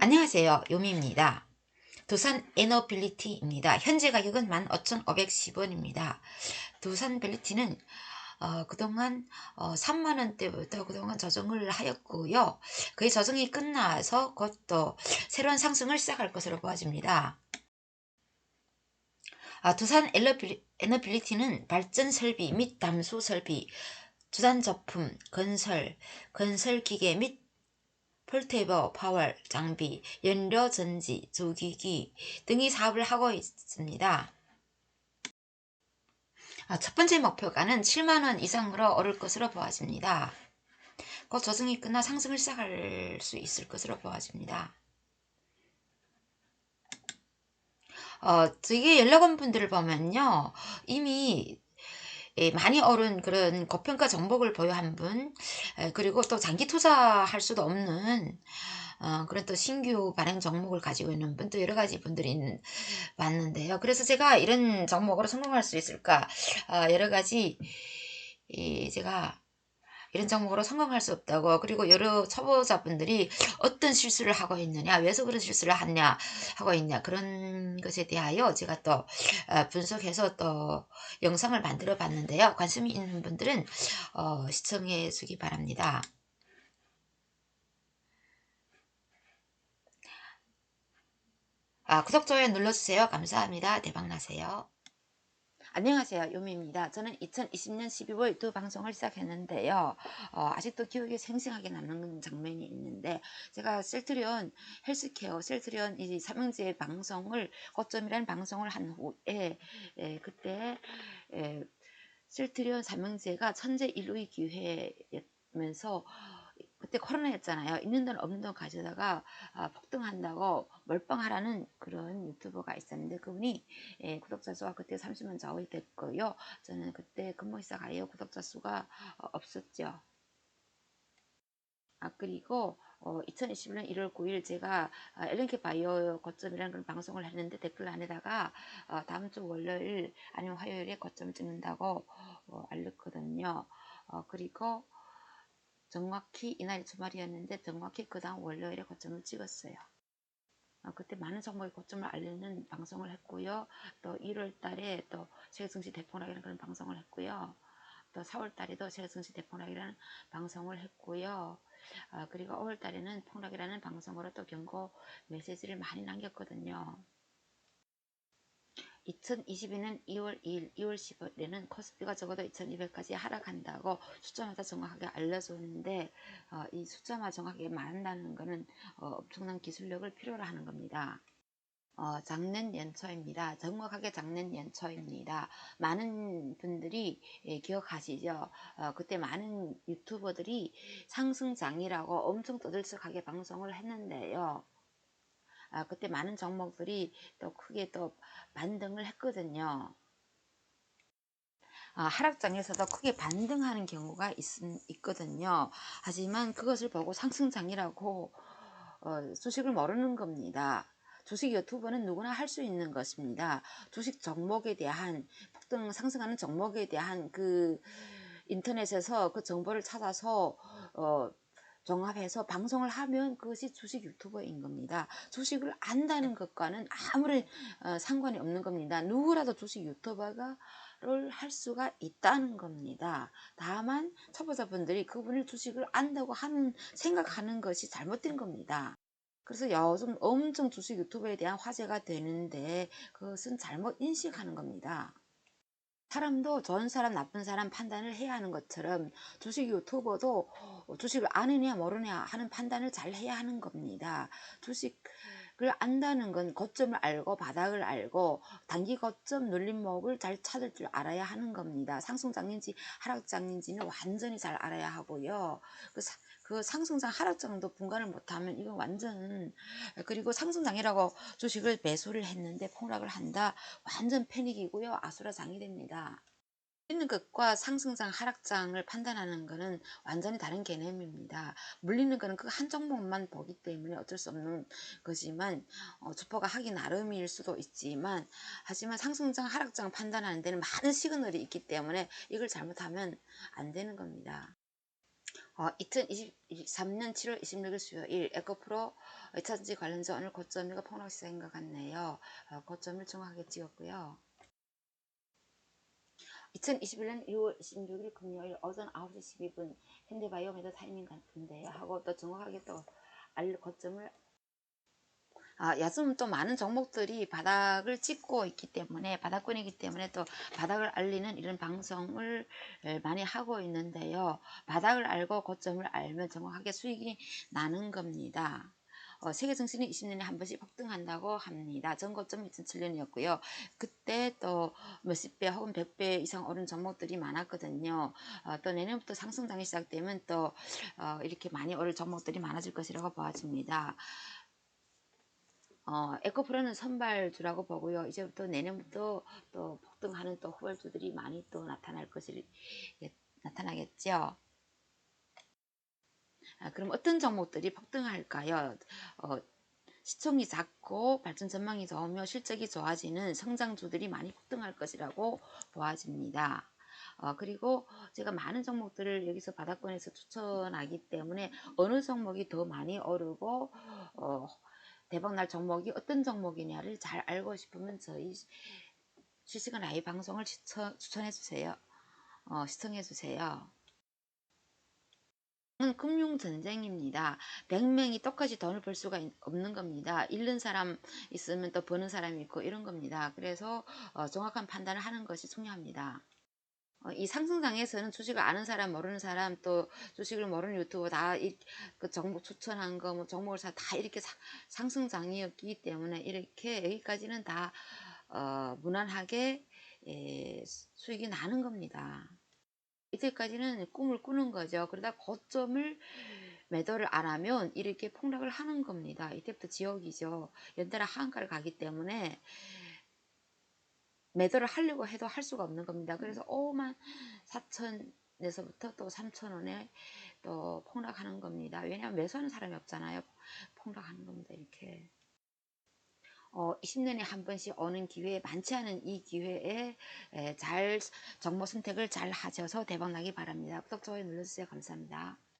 안녕하세요. 요미입니다. 두산 에너빌리티입니다. 현재 가격은 15,510원입니다. 두산 빌리티는 어, 그동안 어, 3만원대부터 그동안 조정을 하였고요. 그의 조정이 끝나서 곧 또 새로운 상승을 시작할 것으로 보아집니다. 아, 두산 에너빌리, 에너빌리티는 발전 설비 및 담수 설비, 주단 제품, 건설, 건설 기계 및 폴테이버, 파월, 장비, 연료 전지, 조기기 등의 사업을 하고 있습니다. 아, 첫 번째 목표가는 7만원 이상으로 오를 것으로 보아집니다. 곧 조정이 끝나 상승을 시작할 수 있을 것으로 보아집니다. 어, 저게 연락 온 분들을 보면요. 이미 예, 많이 오른 그런 고평가 정복을 보유한 분 예, 그리고 또 장기 투자할 수도 없는 어, 그런 또 신규 발행 종목을 가지고 있는 분 또 여러 가지 분들이 왔는데요. 그래서 제가 이런 종목으로 성공할 수 있을까 어, 여러 가지 이 제가 이런 종목으로 성공할 수 없다고 그리고 여러 초보자분들이 어떤 실수를 하고 있느냐 왜서 그런 실수를 하냐 하고 있냐 그런 것에 대하여 제가 또 어, 분석해서 또 영상을 만들어 봤는데요 관심이 있는 분들은 어, 시청해 주기 바랍니다 아, 구독, 좋아요 눌러주세요. 감사합니다. 대박나세요. 안녕하세요. 요미입니다. 저는 2020년 12월 유튜브 방송을 시작했는데요. 어, 아직도 기억에 생생하게 남는 장면이 있는데 제가 셀트리온 헬스케어, 셀트리온 이 삼형제 방송을 고점이라는 방송을 한 후에 에, 그때 에, 셀트리온 삼형제가 천재 일루이 기회면서 그때 코로나였잖아요. 있는 돈 없는 돈 가져다가 아, 폭등한다고 멀쩡하라는 그런 유튜버가 있었는데 그분이 예, 구독자 수가 그때 30만 좌우이 됐고요. 저는 그때 근무 시작하여 구독자 수가 어, 없었죠. 아 그리고 어, 2021년 1월 9일 제가 아, 엘렌케 바이오 거점이라는 그런 방송을 했는데 댓글 안에다가 어, 다음 주 월요일 아니면 화요일에 거점을 찍는다고 어, 알렸거든요. 어, 그리고 정확히 이날 주말이었는데 정확히 그 다음 월요일에 고점을 찍었어요. 어, 그때 많은 정보의 고점을 알리는 방송을 했고요. 또 1월 달에 또 세계증시 대폭락이라는 그런 방송을 했고요. 또 4월 달에도 세계증시 대폭락이라는 방송을 했고요. 어, 그리고 5월 달에는 폭락이라는 방송으로 또 경고 메시지를 많이 남겼거든요. 2022년 2월 2일, 2월 10일에는 코스피가 적어도 2200까지 하락한다고 숫자마다 정확하게 알려줬는데 어, 이 숫자만 정확하게 말한다는 것은 어, 엄청난 기술력을 필요로 하는 겁니다. 어, 작년 연초입니다. 정확하게 작년 연초입니다. 많은 분들이 예, 기억하시죠? 어, 그때 많은 유튜버들이 상승장이라고 엄청 떠들썩하게 방송을 했는데요. 아, 그때 많은 종목들이 또 크게 또 반등을 했거든요. 아, 하락장에서도 크게 반등하는 경우가 있, 있거든요. 하지만 그것을 보고 상승장이라고 어, 주식을 모르는 겁니다. 주식 유튜버는 누구나 할 수 있는 것입니다. 주식 종목에 대한 폭등 상승하는 종목에 대한 그 인터넷에서 그 정보를 찾아서 어, 종합해서 방송을 하면 그것이 주식 유튜버인 겁니다. 주식을 안다는 것과는 아무런 어, 상관이 없는 겁니다. 누구라도 주식 유튜버가 할 수가 있다는 겁니다. 다만 초보자분들이 그분을 주식을 안다고 하는 생각하는 것이 잘못된 겁니다. 그래서 요즘 엄청 주식 유튜버에 대한 화제가 되는데 그것은 잘못 인식하는 겁니다. 사람도 좋은 사람 나쁜 사람 판단을 해야 하는 것처럼 주식 유튜버도 주식을 아느냐 모르냐 하는 판단을 잘 해야 하는 겁니다. 주식 을 안다는 건 고점을 알고 바닥을 알고 단기 고점 눌림목을 잘 찾을 줄 알아야 하는 겁니다. 상승장인지 하락장인지는 완전히 잘 알아야 하고요. 그, 사, 그 상승장 하락장도 분간을 못하면 이건 완전 그리고 상승장이라고 주식을 매수를 했는데 폭락을 한다 완전 패닉이고요. 아수라장이 됩니다. 물리는 것과 상승장, 하락장을 판단하는 것은 완전히 다른 개념입니다. 물리는 것은 그 한 종목만 보기 때문에 어쩔 수 없는 거지만 어, 주포가 하기 나름일 수도 있지만 하지만 상승장, 하락장 판단하는 데는 많은 시그널이 있기 때문에 이걸 잘못하면 안 되는 겁니다. 어, 2023년 7월 26일 수요일 에코프로 2차전지 관련주 오늘 고점 이가 폭락 시작인 것 같네요. 어, 고점을 정확하게 찍었고요. 2021년 6월 26일 금요일 오전 9시 12분 현대바이오 매도 타이밍 같은데요. 하고 또 정확하게 또 알, 고점을 아, 요즘 또 많은 종목들이 바닥을 찍고 있기 때문에 바닥권이기 때문에 또 바닥을 알리는 이런 방송을 에, 많이 하고 있는데요. 바닥을 알고 고점을 알면 정확하게 수익이 나는 겁니다. 어, 세계 증시는 20년에 한 번씩 폭등한다고 합니다. 전고점 2007년이었고요. 그때 또 몇십 배 혹은 100배 이상 오른 종목들이 많았거든요. 어, 또 내년부터 상승장이 시작되면 또 어, 이렇게 많이 오를 종목들이 많아질 것이라고 보아집니다. 어, 에코프로는 선발주라고 보고요. 이제부터 내년부터 또 폭등하는 또 후발주들이 많이 또 나타날 것이 예, 나타나겠죠. 아, 그럼 어떤 종목들이 폭등할까요? 어, 시총이 작고 발전 전망이 좋으며 실적이 좋아지는 성장주들이 많이 폭등할 것이라고 보아집니다. 어, 그리고 제가 많은 종목들을 여기서 바닥권에서 추천하기 때문에 어느 종목이 더 많이 오르고 어, 대박날 종목이 어떤 종목이냐를 잘 알고 싶으면 저희 실시간 라이브 방송을 추천, 추천해 주세요. 어, 시청해 주세요. 은 금융전쟁입니다. 100명이 똑같이 돈을 벌 수가 없는 겁니다. 잃는 사람 있으면 또 버는 사람이 있고 이런 겁니다. 그래서 어, 정확한 판단을 하는 것이 중요합니다. 어, 이 상승장에서는 주식을 아는 사람 모르는 사람 또 주식을 모르는 유튜버 다그 종목 추천한 거 뭐 종목을 사 다 이렇게 사, 상승장이었기 때문에 이렇게 여기까지는 다 어, 무난하게 예, 수익이 나는 겁니다. 이때까지는 꿈을 꾸는 거죠. 그러다 고점을 매도를 안 하면 이렇게 폭락을 하는 겁니다. 이때부터 지옥이죠. 연달아 하한가를 가기 때문에 매도를 하려고 해도 할 수가 없는 겁니다. 그래서 5만 4천에서부터 또 3천 원에 또 폭락하는 겁니다. 왜냐하면 매수하는 사람이 없잖아요. 폭락하는 겁니다. 이렇게. 어, 20년에 한 번씩 오는 기회에 많지 않은 이 기회에 에, 잘 정보 선택을 잘 하셔서 대박 나기 바랍니다. 구독, 좋아요 눌러주세요. 감사합니다.